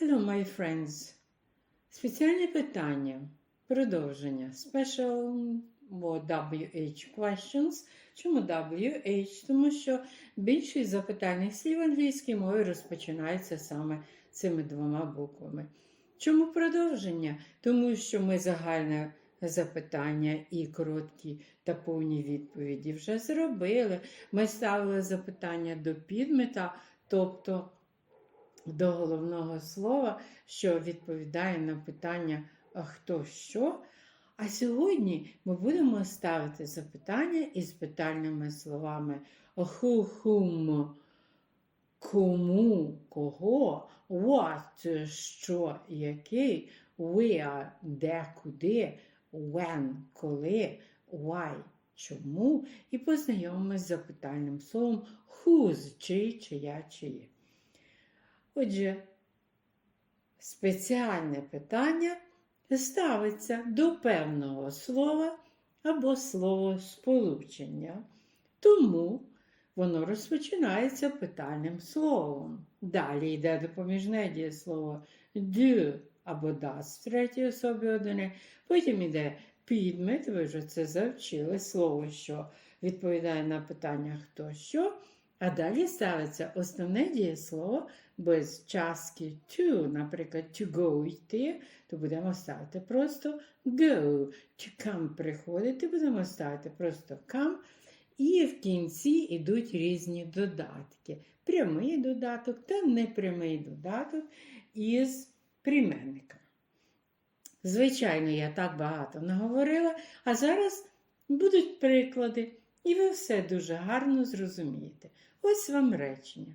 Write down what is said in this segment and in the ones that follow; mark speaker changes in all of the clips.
Speaker 1: Hello, my friends. Спеціальне питання. Продовження. Special WH questions. Чому WH? Тому що більшість запитальних слів англійської мови розпочинаються саме цими двома буквами. Чому продовження? Тому що ми загальне запитання і короткі та повні відповіді вже зробили. Ми ставили запитання до підмета, тобто до головного слова, що відповідає на питання «А хто що. А сьогодні ми будемо ставити запитання із питальними словами who, whom, кому, кого, what, що, який, where, де, куди, when, коли, why, чому. І познайомимося з запитальним словом whose, чий, чия, чиє. Отже, спеціальне питання ставиться до певного слова або словосполучення. Тому воно розпочинається питальним словом. Далі йде допоміжне дієслово do або das в третій особі одини. Потім йде підмет, ви вже це завчили, слово, що відповідає на питання хто що. А далі ставиться основне дієслово без частки to, наприклад, to go йти, то будемо ставити просто go. To come приходити, будемо ставити просто come. І в кінці йдуть різні додатки. Прямий додаток та непрямий додаток із прийменниками. Звичайно, я так багато не говорила, а зараз будуть приклади, і ви все дуже гарно зрозумієте. Ось вам речення.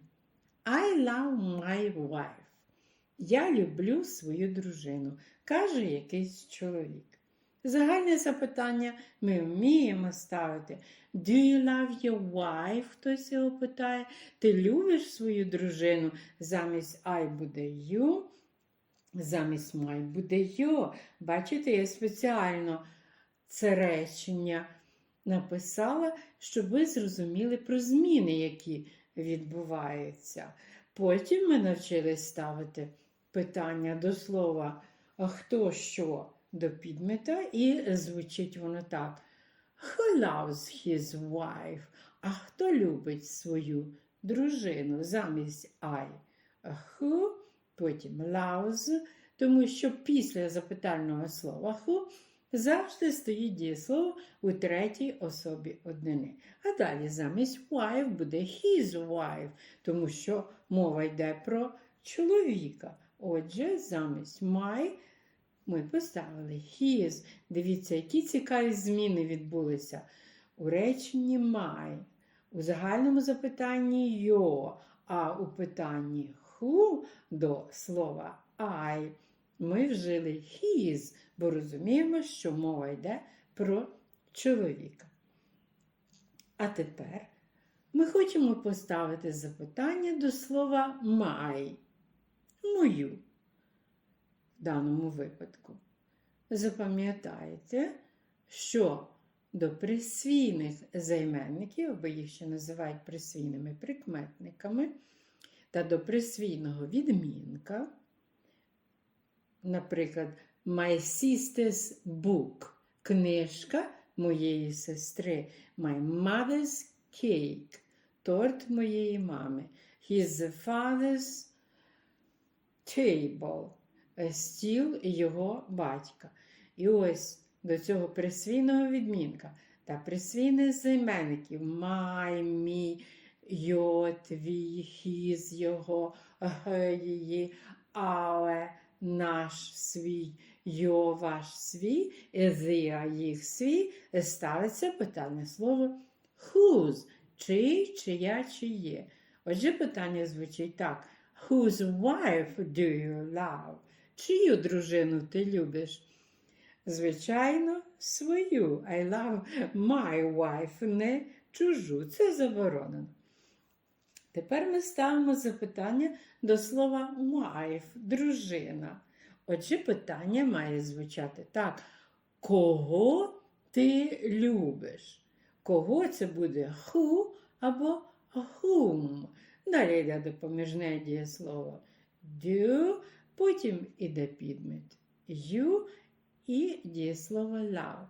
Speaker 1: I love my wife. Я люблю свою дружину, каже якийсь чоловік. Загальне запитання ми вміємо ставити. Do you love your wife? Хтось його питає. Ти любиш свою дружину? Замість I буде you, замість my буде you. Бачите, я спеціально це речення написала, щоб ви зрозуміли про зміни, які відбуваються. Потім ми навчились ставити питання до слова «А хто що до підмета, і звучить воно так. Who loves his wife? А хто любить свою дружину замість I? Who, потім loves, тому що після запитального слова who завжди стоїть дієслово у третій особі однини. А далі замість wife буде his wife, тому що мова йде про чоловіка. Отже, замість my ми поставили his. Дивіться, які цікаві зміни відбулися. У реченні my, у загальному запитанні your, а у питанні who до слова I ми вжили his, бо розуміємо, що мова йде про чоловіка. А тепер ми хочемо поставити запитання до слова my, мою в даному випадку. Запам'ятайте, що до присвійних займенників, або їх ще називають присвійними прикметниками, та до присвійного відмінка, наприклад, My sister's book книжка моєї сестри, My mother's cake торт моєї мами, His father's table стіл його батька. І ось до цього присвійного відмінка та присвійних займенників my, мій, йо, твій, хіз, його, її, але наш свій, йо, ваш свій, зія, їх свій, ставиться питальне слово whose, чий, чия, чиє. Отже, питання звучить так. Whose wife do you love? Чию дружину ти любиш? Звичайно, свою. I love my wife, не чужу. Це заборонено. Тепер ми ставимо запитання до слова wife, дружина. Отже, питання має звучати так. Кого ти любиш? Кого це буде who або whom? Далі йде допоміжне дієслово do, Потім іде підмет you і дієслово love.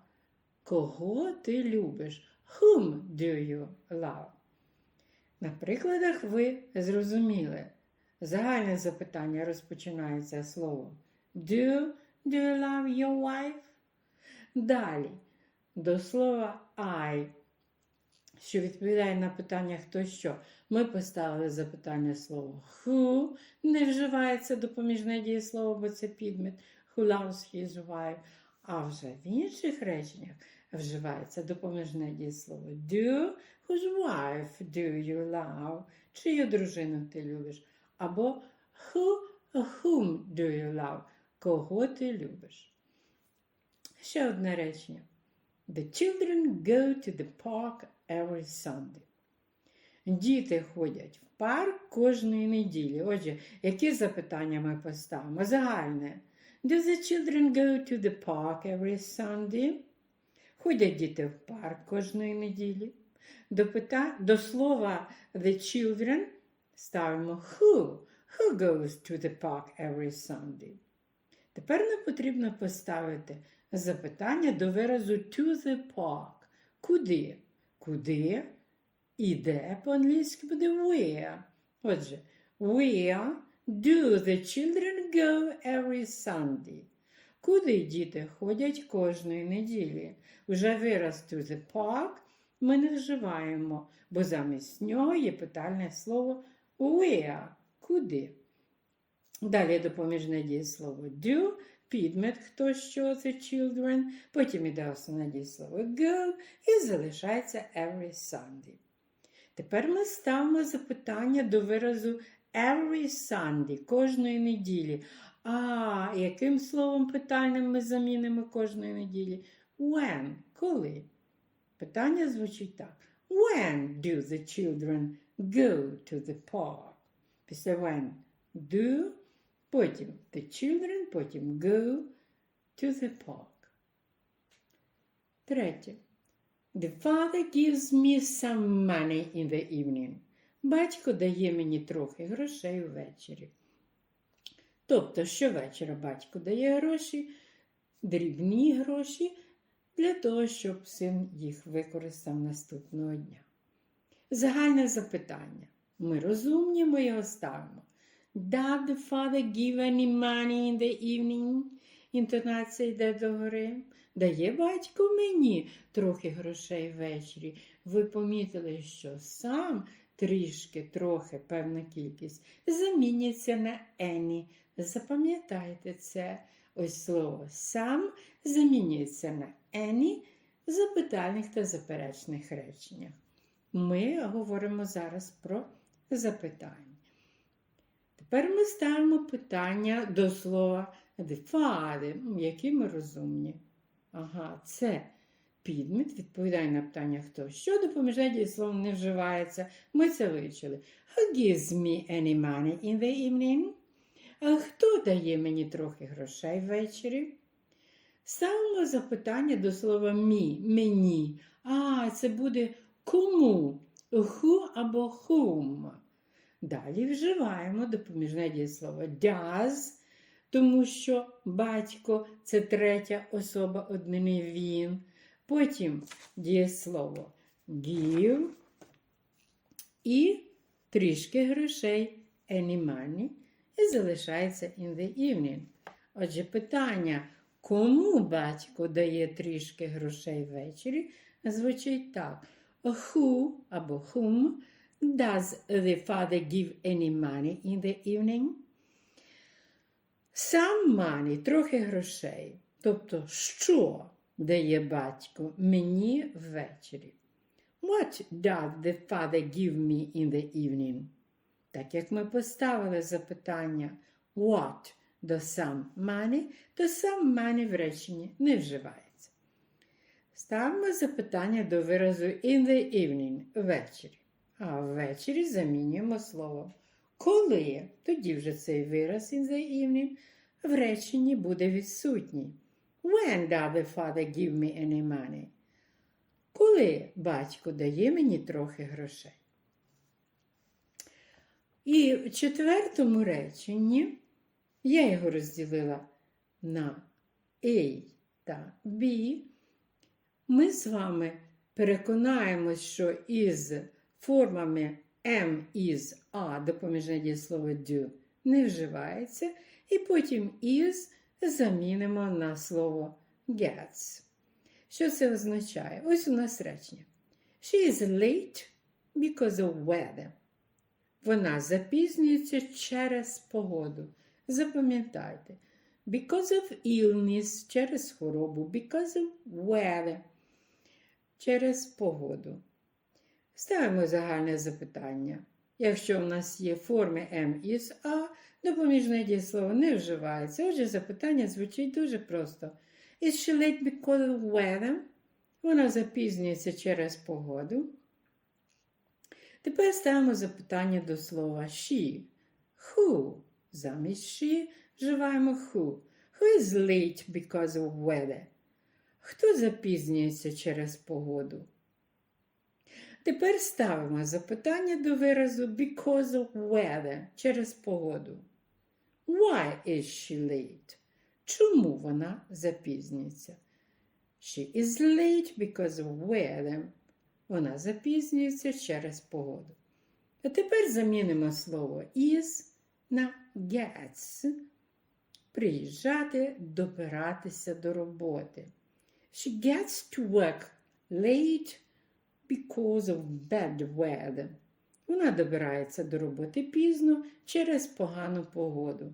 Speaker 1: Кого ти любиш? Whom do you love? На прикладах ви зрозуміли. Загальне запитання розпочинається словом Do, do you love your wife? Далі до слова I, що відповідає на питання хто що. Ми поставили запитання слово who, не вживається допоміжне дієслово, бо це підмет. Who loves his wife. А вже в інших реченнях вживається допоміжне дієслово do, whose wife do you love? Чию дружину ти любиш? Або who, whom do you love? Кого ти любиш? Ще одне речення. The children go to the park every Sunday. Діти ходять в парк кожної неділі. Отже, які запитання ми поставимо? Загальне. Do the children go to the park every Sunday? Ходять діти в парк кожної неділі. До, пита... До слова the children ставимо who. Who goes to the park every Sunday? Тепер нам потрібно поставити запитання до виразу to the park. Куди? Куди? І де по-англійськи буде where. Отже, where do the children go every Sunday? Куди діти ходять кожної неділі? Уже вираз to the park ми не вживаємо, бо замість нього є питальне слово where. Куди? Далі допоміжне дієслово do, підмет хто що the children, потім іде основне дієслово go і залишається every Sunday. Тепер ми ставимо запитання до виразу every Sunday, кожної неділі. А яким словом питальним ми замінимо кожної неділі? When? Коли? Питання звучить так. When do the children go to the park? Після when do, потім the children, потім go to the park. Третє. The father gives me some money in the evening. Батько дає мені трохи грошей ввечері. Тобто, щовечора батько дає гроші, дрібні гроші для того, щоб син їх використав наступного дня. Загальне запитання. Ми розумні, ми його ставимо. Did the father give any money in the evening? Інтонація йде догори. Дає батько мені трохи грошей ввечері. Ви помітили, що сам трішки, трохи, певна кількість заміняться на any. Запам'ятайте це. Ось слово сам замінюється на any в запитальних та заперечних реченнях. Ми говоримо зараз про запитання. Тепер ми ставимо питання до слова the які ми розумні. Ага, це підмет, відповідає на питання хто. Що допоміжне дієслово не вживається. Ми це вивчили. Who gives me any money in the evening? А хто дає мені трохи грошей ввечері? Ставимо запитання до слова мі, мені. А, це буде кому, who або whom. Далі вживаємо допоміжне дієслово does, тому що батько це третя особа однини він. Потім дієслово give і трішки грошей any money і залишається in the evening. Отже, питання, кому батько дає трішки грошей ввечері, звучить так: Who або whom does the father give any money in the evening? Some money, трохи грошей. Тобто, що дає батько мені ввечері? What does the father give me in the evening? Так як ми поставили запитання what до some money, то some money в реченні не вживається. Ставимо запитання до виразу in the evening ввечері. А ввечері замінюємо слово коли. Тоді вже цей вираз in the evening в реченні буде відсутній. When does the father give me any money? Коли батько дає мені трохи грошей. І в четвертому реченні Я його розділила на A та B. Ми з вами переконаємось, що із формами M із A допоміжне дієслово do не вживається, і потім is замінимо на слово gets. Що це означає? Ось у нас речення. She is late because of weather. Вона запізнюється через погоду. Запам'ятайте. Because of illness через хворобу, because of weather через погоду. Ставимо загальне запитання. Якщо в нас є форми М із А, допоміжне дієслово не вживається. Отже, запитання звучить дуже просто. Is she late because of weather? Вона запізнюється через погоду. Тепер ставимо запитання до слова she. Who? Замість she вживаємо who. Who is late because of weather? Хто запізнюється через погоду? Тепер ставимо запитання до виразу because of weather через погоду. Why is she late? Чому вона запізнюється? She is late because of weather. Вона запізнюється через погоду. А тепер замінимо слово is на gets. Приїжджати, добиратися до роботи. She gets to work late because of bad weather. Вона добирається до роботи пізно через погану погоду.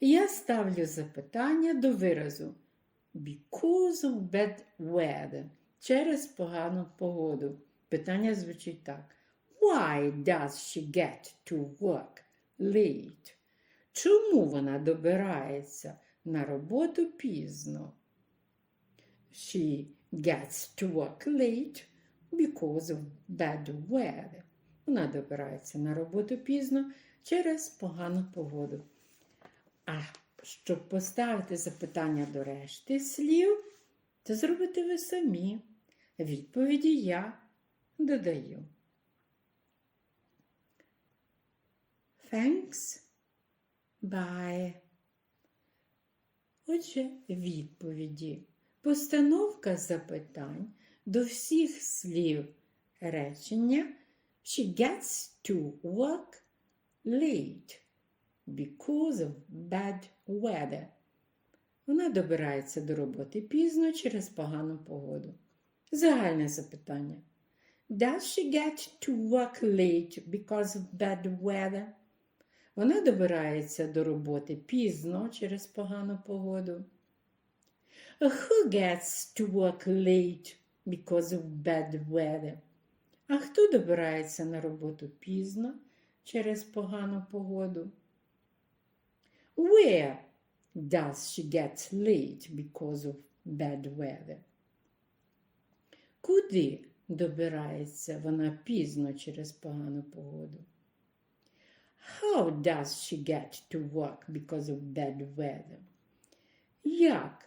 Speaker 1: Я ставлю запитання до виразу because of bad weather через погану погоду. Питання звучить так. Why does she get to work late? Чому вона добирається на роботу пізно? She gets to work late because of bad weather. Вона добирається на роботу пізно через погану погоду. А щоб поставити запитання до решти слів, то зробите ви самі. Відповіді я додаю. Thanks. Bye. Отже, відповіді. Постановка запитань до всіх слів речення She gets to work late because of bad weather. Вона добирається до роботи пізно через погану погоду. Загальне запитання. Does she get to work late because of bad weather? Вона добирається до роботи пізно через погану погоду. Who gets to work late because of bad weather? А хто добирається на роботу пізно через погану погоду? Where does she get late because of bad weather? Куди добирається вона пізно через погану погоду? How does she get to work because of bad weather? Як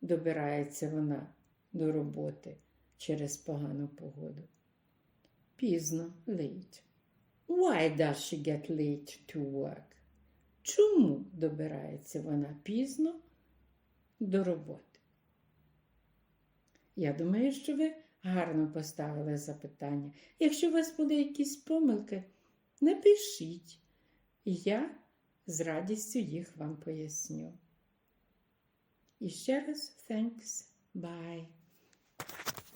Speaker 1: добирається вона до роботи через погану погоду? Пізно late. Why does she get late to work? Чому добирається вона пізно до роботи? Я думаю, що ви гарно поставили запитання. Якщо у вас були якісь помилки, напишіть, і я з радістю їх вам поясню. І ще раз thanks, bye.